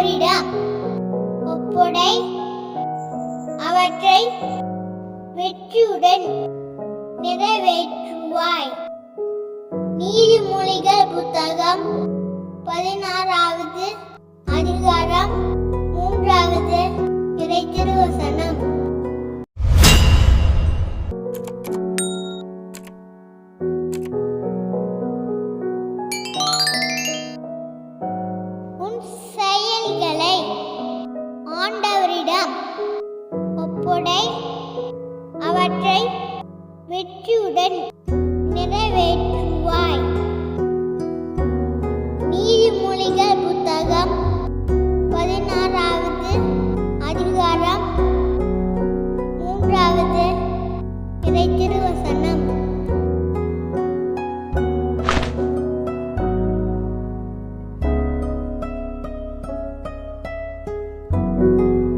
அவரிடம் ஒப்புடை அவற்றை வெற்றியுடன் நிறைவேற்றுவாய். நீதிமொழிகள் புத்தகம் பதினெட்டு கொடை அவற்றை வெற்றியுடன் நிறைவேற்றுவாய். நீதிமொழிகள் புத்தகம் பதினாறாவது அதிகாரம் மூன்றாவது இறை திருவசனம்.